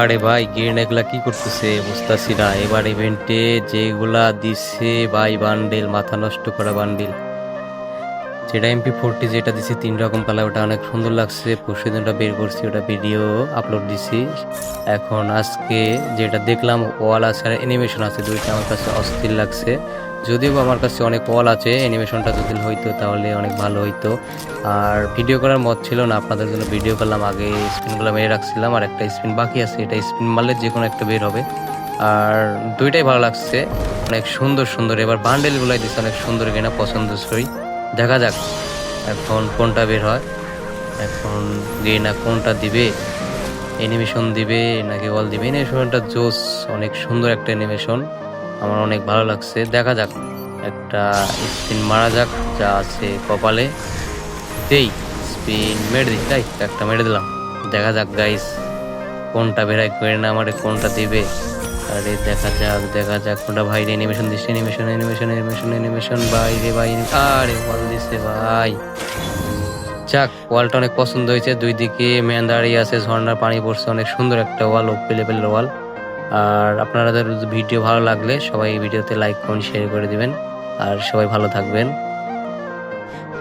আরে ভাই গেন এগুলা কি করতেছে? বুঝতেছি না এবার ইভেন্টে যেগুলা দিছে ভাই বান্ডেল মাথা নষ্ট করা বান্ডেল যেটা এমপি ফোরটি যেটা দিছে, তিন রকম কালার ওটা অনেক সুন্দর লাগছে। পরশু বের করছি, ওটা ভিডিও আপলোড দিছি। এখন আজকে যেটা দেখলাম, ওয়াল আছে আর অ্যানিমেশন আছে, দুইটা আমার কাছে অস্থির লাগছে। যদিও আমার কাছে অনেক ওয়াল আছে অ্যানিমেশনটা যদি হইতো তাহলে অনেক ভালো হইতো। আর ভিডিও করার মত ছিল না, আপনাদের জন্য ভিডিও করলাম, আগে স্পিনগুলো মেরে রাখছিলাম, আর একটা স্পিন বাকি আছে, এটা স্পিন মারলে যে কোনো একটা বের হবে। আর দুইটাই ভালো লাগছে, অনেক সুন্দর সুন্দর, এবার বান্ডেলগুলাই দিচ্ছে অনেক সুন্দর কিনা পছন্দসই। দেখা যাক, এখন কোনটা বের হয়, এখন গেনা কোনটা দিবে অ্যানিমেশন দিবে, নাকি ওয়াল দিবে। অ্যানিমেশনটা জোস, অনেক সুন্দর একটা অ্যানিমেশন আমার অনেক ভালো লাগছে। দেখা যাক, একটা স্পিন মারা যাক, যা আছে কপালে। দেই স্পিন মেরে দিই, তাই একটা মেরে দিলাম। দেখা যাক গাইস কোনটা বেরাই করে না আমারে, কোনটা দিবে। আরে দেখা যাক দেখা যাক কোনটা ভাই অ্যানিমেশন দিচ্ছে অ্যানিমেশন অ্যানিমেশন অ্যানিমেশন অ্যানিমেশন বাইরে ভাই আরে বল দিছে ভাই। যাক, ওয়ালটা অনেক পছন্দ হয়েছে। দুই দিকে ম্যান দাঁড়িয়ে আছে, ঝর্ণার পানি পড়ছে, অনেক সুন্দর একটা ওয়াল ও পেলে পেলে ওয়াল। আর আপনারা ভিডিও ভালো লাগলে সবাই ভিডিওতে লাইক কমেন্ট শেয়ার করে দিবেন। আর সবাই ভালো থাকবেন।